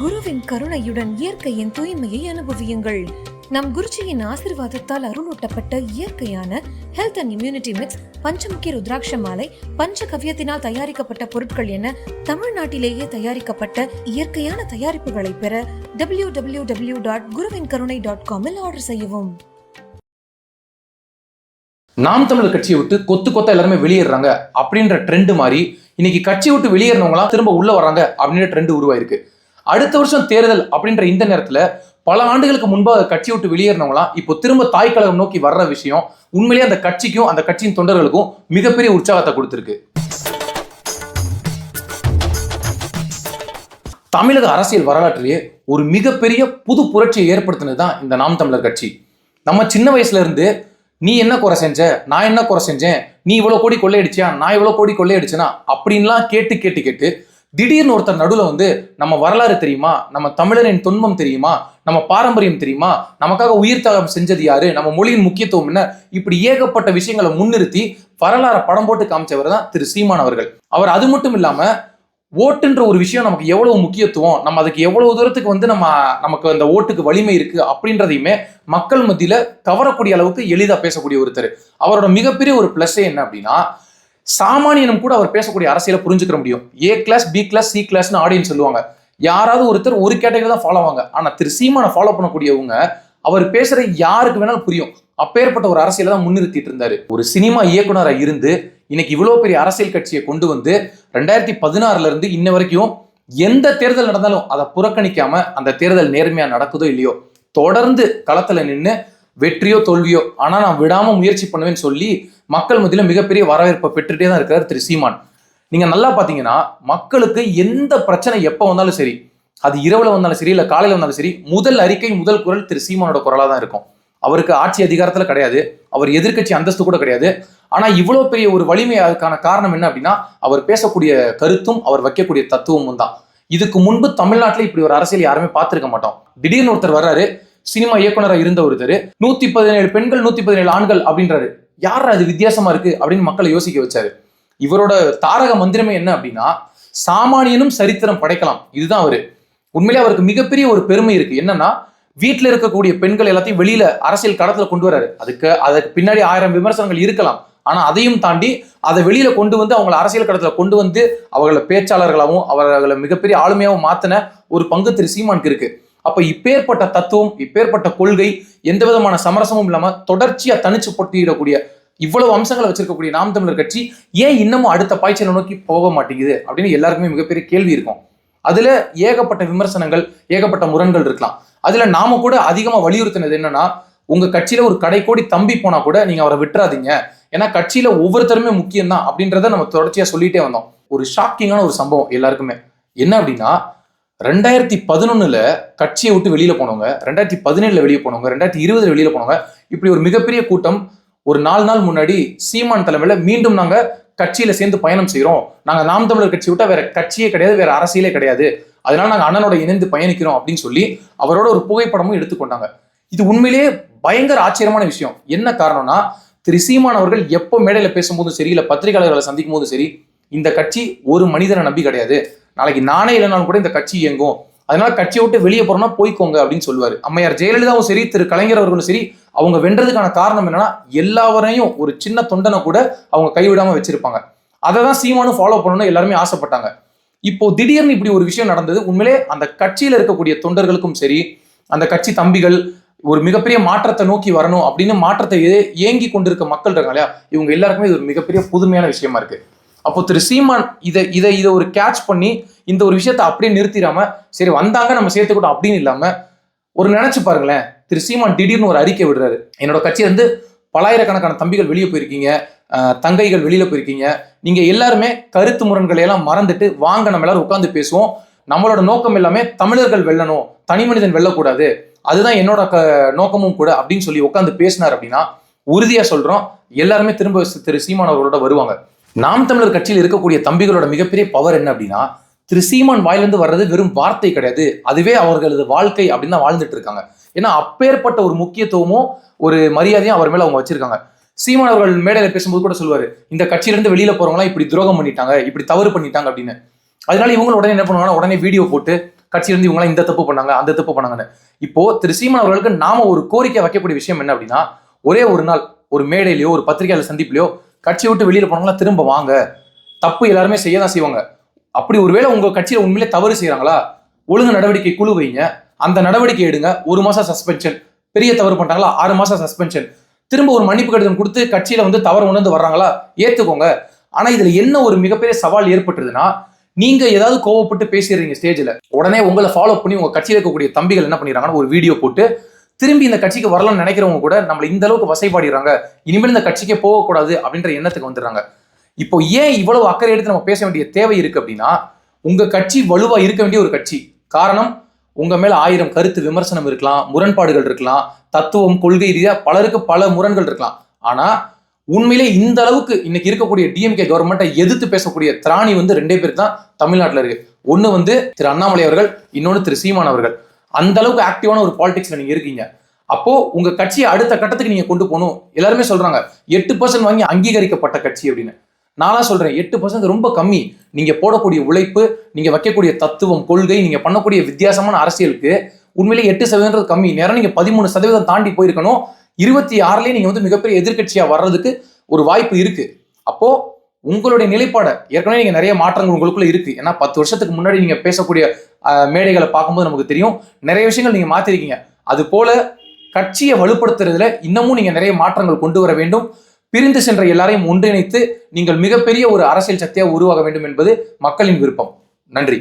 குருவின் கருணையுடன் இயற்கையின் தூய்மையை அனுபவியுங்கள். நம் குருஜியின் ஆசிர்வாதத்தால் அருளூட்டப்பட்ட இயற்கையான health and immunity mix panchmukhi rudraksha மாலை பஞ்ச கவ்யத்தினால் தயாரிக்கப்பட்ட பொருட்கள் என தமிழ்நாட்டிலேயே தயாரிக்கப்பட்ட இயற்கையான தயாரிப்புகளை பெற டபிள்யூ டபிள்யூ டபிள்யூ டாட் குருவின் கருணை டாட் காமில் ஆர்டர் செய்யவும். நாம் தமிழர் கட்சியை விட்டு கொத்து கொத்தா எல்லாருமே வெளியேறாங்க அப்படின்ற ட்ரெண்ட் மாதிரி இன்னைக்கு கட்சி விட்டு வெளியேறினவங்களாம் திரும்ப உள்ள வராங்க அப்படின்ற ட்ரெண்ட் உருவாயிருக்கு. அடுத்த வருஷம் தேர்தல் அப்படின்ற இந்த நேரத்துல பல ஆண்டுகளுக்கு முன்பாக கட்சி விட்டு வெளியேறினவங்களாம் இப்போ திரும்ப தாய் கழகம் நோக்கி வர்ற விஷயம் உண்மையிலேயே அந்த கட்சிக்கும் அந்த கட்சியின் தொண்டர்களுக்கும் மிகப்பெரிய உற்சாகத்தை கொடுத்துருக்கு. தமிழக அரசியல் வரலாற்றிலேயே ஒரு மிகப்பெரிய புது புரட்சியை ஏற்படுத்தினது தான் இந்த நாம் தமிழர் கட்சி. நம்ம சின்ன வயசுல இருந்து நீ என்ன குறை செஞ்ச? நான் என்ன குறை செஞ்சேன்? நீ இவ்வளோ கோடி கொள்ளையடிச்சியா? நான் இவ்வளோ கோடி கொள்ளையடிச்சேனா? அப்படின்லாம் கேட்டு கேட்டு கேட்டு திடீர்னு ஒருத்தர் நடுவில் வந்து நம்ம வரலாறு தெரியுமா? நம்ம தமிழரின் துன்பம் தெரியுமா? நம்ம பாரம்பரியம் தெரியுமா? நமக்காக உயிர் தியாகம் செஞ்சது யாரு? நம்ம மொழியின் முக்கியத்துவம் என்ன? இப்படி ஏகப்பட்ட விஷயங்களை முன்னிறுத்தி வரலாறை படம் போட்டு காமிச்சவர் தான் திரு சீமான் அவர்கள். அவர் அது மட்டும் இல்லாம ஓட்டுன்ற ஒரு விஷயம் நமக்கு எவ்வளவு முக்கியத்துவம்? நம்ம அதுக்கு எவ்வளவு தூரத்துக்கு வந்து நம்ம நமக்கு அந்த ஓட்டுக்கு வலிமை இருக்கு அப்படின்றதையுமே மக்கள் மத்தியில கவரக்கூடிய அளவுக்கு எளிதா பேசக்கூடிய ஒருத்தர். அவரோட மிகப்பெரிய ஒரு பிளஸ் என்ன அப்படின்னா சாமானியனும் கூட அவர் பேசக்கூடிய அரசியலை புரிஞ்சுக்கிற முடியும். A class B class C கிளாஸ்னு audience சொல்லுவாங்க. யாராவது ஒருத்தர் ஒரு கேட்டகரி தான் ஃபாலோ ஆவாங்க. ஆனால் திரு சீமானை ஃபாலோ பண்ணக்கூடியவங்க அவர் பேசுற யாருக்கு வேணாலும் புரியும். அப்பேற்பட்ட ஒரு அரசியலை தான் முன்னிறுத்திட்டு இருந்தாரு. ஒரு சினிமா இயக்குனராக இருந்து இன்னைக்கு இவ்வளோ பெரிய அரசியல் கட்சியை கொண்டு வந்து ரெண்டாயிரத்தி பதினாறுல இருந்து இன்ன வரைக்கும் எந்த தேர்தல் நடந்தாலும் அதை புறக்கணிக்காம அந்த தேர்தல் நேர்மையா நடக்குதோ இல்லையோ தொடர்ந்து களத்துல நின்று வெற்றியோ தோல்வியோ ஆனா நான் விடாம முயற்சி பண்ணுவேன்னு சொல்லி மக்கள் மத்தியில மிகப்பெரிய வரவேற்பை பெற்றுட்டே தான் இருக்கிறார் திரு சீமான். நீங்க நல்லா பாத்தீங்கன்னா மக்களுக்கு எந்த பிரச்சனை எப்போ வந்தாலும் சரி அது இரவுல வந்தாலும் சரி இல்ல காலையில வந்தாலும் சரி முதல் அறிக்கை முதல் குரல் திரு சீமானோட குரலா தான் இருக்கும். அவருக்கு ஆட்சி அதிகாரத்துல கிடையாது அவர் எதிர்க்கட்சி அந்தஸ்து கூட கிடையாது. ஆனா இவ்வளவு பெரிய ஒரு வலிமை அதுக்கான காரணம் என்ன அப்படின்னா அவர் பேசக்கூடிய கருத்தும் அவர் வைக்கக்கூடிய தத்துவமும் தான். இதுக்கு முன்பு தமிழ்நாட்டில் இப்படி ஒரு அரசியல் யாருமே பார்த்துருக்க மாட்டோம். திடீர்னு ஒருத்தர் வர்றாரு சினிமா இயக்குனராக இருந்த ஒருத்தர் நூத்தி பதினேழு பெண்கள் நூத்தி பதினேழு ஆண்கள் அப்படின்றாரு. யார் அது வித்தியாசமா இருக்கு அப்படின்னு மக்களை யோசிக்க வச்சாரு. இவரோட தாரக மந்திரமே என்ன அப்படின்னா சாமானியனும் சரித்திரம் படைக்கலாம். இதுதான் அவரு. உண்மையிலே அவருக்கு மிகப்பெரிய ஒரு பெருமை இருக்கு. என்னன்னா வீட்டில் இருக்கக்கூடிய பெண்கள் எல்லாத்தையும் வெளியில அரசியல் களத்துல கொண்டு வராரு. அதுக்கு அதுக்கு பின்னாடி ஆயிரம் விமர்சனங்கள் இருக்கலாம். ஆனா அதையும் தாண்டி அதை வெளியில கொண்டு வந்து அவங்களை அரசியல் கடத்துல கொண்டு வந்து அவர்களை பேச்சாளர்களாகவும் அவர்களை மிகப்பெரிய ஆளுமையாகவும் மாத்தின ஒரு பங்கு திரு சீமானுக்கு இருக்கு. அப்ப இப்பேற்பட்ட தத்துவம் இப்பேற்பட்ட கொள்கை எந்த விதமான சமரசமும் இல்லாம தொடர்ச்சியா தனிச்சு போட்டியிடக்கூடிய இவ்வளவு அம்சங்களை வச்சிருக்கக்கூடிய நாம் தமிழர் கட்சி ஏன் இன்னமும் அடுத்த பாய்ச்சலை நோக்கி போக மாட்டேங்குது அப்படின்னு எல்லாருக்குமே மிகப்பெரிய கேள்வி இருக்கும். அதுல ஏகப்பட்ட விமர்சனங்கள் ஏகப்பட்ட முரண்கள் இருக்கலாம். அதுல நாம கூட அதிகமா வலியுறுத்தினது என்னன்னா உங்க கட்சியில ஒரு கடைக்கோடி தம்பி போனா கூட நீங்க அவரை விட்டுறாதீங்க. ஏன்னா கட்சியில ஒவ்வொருத்தருமே முக்கியம் தான் அப்படின்றத நம்ம தொடர்ச்சியா சொல்லிட்டே வந்தோம். ஒரு ஷாக்கிங்கான ஒரு சம்பவம் எல்லாருக்குமே. என்ன அப்படின்னா ரெண்டாயிரத்தி பதினொன்னுல கட்சியை விட்டு வெளியில போனவங்க ரெண்டாயிரத்தி பதினேழுல வெளியே போனவங்க ரெண்டாயிரத்தி இருபதுல வெளியில போனவங்க இப்படி ஒரு மிகப்பெரிய கூட்டம் ஒரு நாலு நாள் முன்னாடி சீமான் தலைமையில மீண்டும் நாங்க கட்சியில சேர்ந்து பயணம் செய்யறோம் நாங்க நாம் தமிழர் கட்சி விட்டா வேற கட்சியே கிடையாது வேற அரசியலே கிடையாது. அதனால நாங்க அண்ணனோட இணைந்து பயணிக்கிறோம் அப்படின்னு சொல்லி அவரோட ஒரு புகைப்படமும் எடுத்துக்கொண்டாங்க. இது உண்மையிலேயே பயங்கர ஆச்சரியமான விஷயம். என்ன காரணம்னா திரு சீமான் அவர்கள் எப்போ மேடையில பேசும்போதும் சரி இல்ல பத்திரிகையாளர்களை சந்திக்கும் போதும் சரி இந்த கட்சி ஒரு மனிதனை நம்பி கிடையாது. நாளைக்கு நானே இல்லைனாலும் கூட இந்த கட்சி இயங்கும். அதனால கட்சியை விட்டு வெளியே போறோம்னா போய்க்கோங்க அப்படின்னு சொல்லுவார். அம்மையார் ஜெயலலிதாவும் சரி திரு கலைஞர் அவர்களும் சரி அவங்க வென்றதுக்கான காரணம் என்னன்னா எல்லாவரையும் ஒரு சின்ன தொண்டனை கூட அவங்க கைவிடாம வச்சிருப்பாங்க. அதை தான் சீமானும் ஃபாலோ பண்ணணும்னு எல்லாருமே ஆசைப்பட்டாங்க. இப்போ திடீர்னு இப்படி ஒரு விஷயம் நடந்தது. உண்மையிலே அந்த கட்சியில இருக்கக்கூடிய தொண்டர்களுக்கும் சரி அந்த கட்சி தம்பிகள் ஒரு மிகப்பெரிய மாற்றத்தை நோக்கி வரணும் அப்படின்னு மாற்றத்தை ஏங்கி கொண்டிருக்க மக்கள் இருக்காங்க இல்லையா? இவங்க எல்லாருக்குமே இது ஒரு மிகப்பெரிய புதுமையான விஷயமா இருக்கு. அப்போ திரு சீமான் இதை இதை இதை ஒரு கேட்ச் பண்ணி இந்த ஒரு விஷயத்தை அப்படியே நிறுத்திடாம சரி வந்தாங்க நம்ம சேர்த்துக்கிட்டோம் அப்படின்னு இல்லாம ஒரு நினைச்சு பாருங்களேன் திரு சீமான் திடீர்னு ஒரு அறிக்கை விடுறாரு. என்னோட கட்சி வந்து பலாயிரக்கணக்கான தம்பிகள் வெளியே போயிருக்கீங்க தங்கைகள் வெளியில போயிருக்கீங்க நீங்க எல்லாருமே கருத்து முரண்களை எல்லாம் மறந்துட்டு வாங்க நம்ம எல்லாரும் உட்காந்து பேசுவோம். நம்மளோட நோக்கம் எல்லாமே தமிழர்கள் வெல்லணும் தனி மனிதன் வெல்லக்கூடாது. அதுதான் என்னோட க நோக்கமும் கூட அப்படின்னு சொல்லி உட்காந்து பேசினார் அப்படின்னா உறுதியா சொல்றோம் எல்லாருமே திரும்ப திரு சீமான் அவர்களோட வருவாங்க. நாம் தமிழர் கட்சியில் இருக்கக்கூடிய தம்பிகளோட மிகப்பெரிய பவர் என்ன அப்படின்னா திரு சீமான் வாயிலிருந்து வர்றது வெறும் வார்த்தை கிடையாது. அதுவே அவர்களது வாழ்க்கை அப்படின்னு தான் வாழ்ந்துட்டு இருக்காங்க. ஏன்னா அப்பேற்பட்ட ஒரு முக்கியத்துவமும் ஒரு மரியாதையும் அவர் மேல அவங்க வச்சிருக்காங்க. சீமான் அவர்கள் மேடையில பேசும்போது கூட சொல்லுவாரு இந்த கட்சியிலிருந்து வெளியில போறவங்களாம் இப்படி துரோகம் பண்ணிட்டாங்க இப்படி தவறு பண்ணிட்டாங்க அப்படின்னு. அதனால இவங்க உடனே என்ன பண்ணுவாங்கன்னா உடனே வீடியோ போட்டு கட்சியிலிருந்து இவங்களாம் இந்த தப்பு பண்ணாங்க அந்த தப்பு பண்ணாங்கன்னு. இப்போ திரு சீமான் அவர்களுக்கு நாம ஒரு கோரிக்கை வைக்கக்கூடிய விஷயம் என்ன அப்படின்னா ஒரே ஒரு நாள் ஒரு மேடையிலயோ ஒரு பத்திரிகையாளர் சந்திப்புலையோ கட்சியை விட்டு வெளியில் போனவங்களா திரும்ப வாங்க. தப்பு எல்லாருமே செய்ய தான் செய்வாங்க. அப்படி ஒருவேளை உங்க கட்சியில உண்மையிலே தவறு செய்கிறாங்களா ஒழுங்கு நடவடிக்கை குழு வைங்க. அந்த நடவடிக்கை எடுங்க. ஒரு மாசம் சஸ்பென்ஷன் பெரிய தவறு பண்ணிட்டாங்களா? ஆறு மாசம் சஸ்பென்ஷன் திரும்ப ஒரு மன்னிப்பு கடிதம் கொடுத்து கட்சியில வந்து தவறு உணர்ந்து வர்றாங்களா? ஏத்துக்கோங்க. ஆனா இதுல என்ன ஒரு மிகப்பெரிய சவால் ஏற்பட்டுருதுன்னா நீங்க ஏதாவது கோவப்பட்டு பேசிடுறீங்க ஸ்டேஜ்ல உடனே உங்களை ஃபாலோ பண்ணி உங்க கட்சியில இருக்கக்கூடிய தம்பிகள் என்ன பண்ணிடுறாங்கன்னா ஒரு வீடியோ போட்டு திரும்பி இந்த கட்சிக்கு வரலாம்னு நினைக்கிறவங்க கூட நம்மள இந்த அளவுக்கு வசைப்பாடிடுறாங்க. இனிமேல் இந்த கட்சிக்கே போகக்கூடாது அப்படின்ற எண்ணத்துக்கு வந்துடுறாங்க. இப்போ ஏன் இவ்வளவு அக்கறை எடுத்து நம்ம பேச வேண்டிய தேவை இருக்கு அப்படின்னா உங்க கட்சி வலுவா இருக்க வேண்டிய ஒரு கட்சி. காரணம் உங்க மேல ஆயிரம் கருத்து விமர்சனம் இருக்கலாம் முரண்பாடுகள் இருக்கலாம் தத்துவம் கொள்கை ரீதியா பலருக்கு பல முரண்கள் இருக்கலாம். ஆனா உண்மையிலே இந்த அளவுக்கு இன்னைக்கு இருக்கக்கூடிய டிஎம்கே கவர்மெண்ட்டை எதிர்த்து பேசக்கூடிய திராணி வந்து ரெண்டே பேர் தான் தமிழ்நாட்டில் இருக்கு. ஒன்று வந்து திரு அண்ணாமலை அவர்கள் இன்னொன்று திரு சீமான் அவர்கள். அந்த அளவுக்கு ஆக்டிவான ஒரு பாலிடிக்ஸ்ல நீங்க இருக்கீங்க. அப்போ உங்க கட்சியை அடுத்த கட்டத்துக்கு நீங்க கொண்டு போகணும். எல்லாருமே சொல்றாங்க எட்டு பர்சன்ட் வாங்கி அங்கீகரிக்கப்பட்ட கட்சி அப்படின்னு. நானா சொல்றேன் எட்டு பர்சன்ட் ரொம்ப கம்மி. நீங்க போடக்கூடிய உழைப்பு நீங்க வைக்கக்கூடிய தத்துவம் கொள்கை நீங்க பண்ணக்கூடிய வித்தியாசமான அரசியலுக்கு உண்மையிலேயே எட்டு சதவீதம் கம்மி. நேரம் நீங்க பதிமூணு சதவீதம் தாண்டி போயிருக்கணும். இருபத்தி ஆறுலயே நீங்க வந்து மிகப்பெரிய எதிர்கட்சியா வர்றதுக்கு ஒரு வாய்ப்பு இருக்கு. அப்போ உங்களுடைய நிலைப்பாடை ஏற்கனவே நீங்க நிறைய மாற்றங்கள் உங்களுக்குள்ள இருக்கு. ஏன்னா பத்து வருஷத்துக்கு முன்னாடி நீங்க பேசக்கூடிய மேடைகளை பார்க்கும்போது நமக்கு தெரியும். நிறைய விஷயங்கள் நீங்க மாத்திருக்கீங்க. அது போல கட்சியை வலுப்படுத்துறதுல இன்னமும் நீங்க நிறைய மாற்றங்கள் கொண்டு வர வேண்டும். பிரிந்து சென்ற எல்லாரையும் ஒன்றிணைத்து நீங்கள் மிகப்பெரிய ஒரு அரசியல் சக்தியாக உருவாக வேண்டும் என்பது மக்களின் விருப்பம். நன்றி.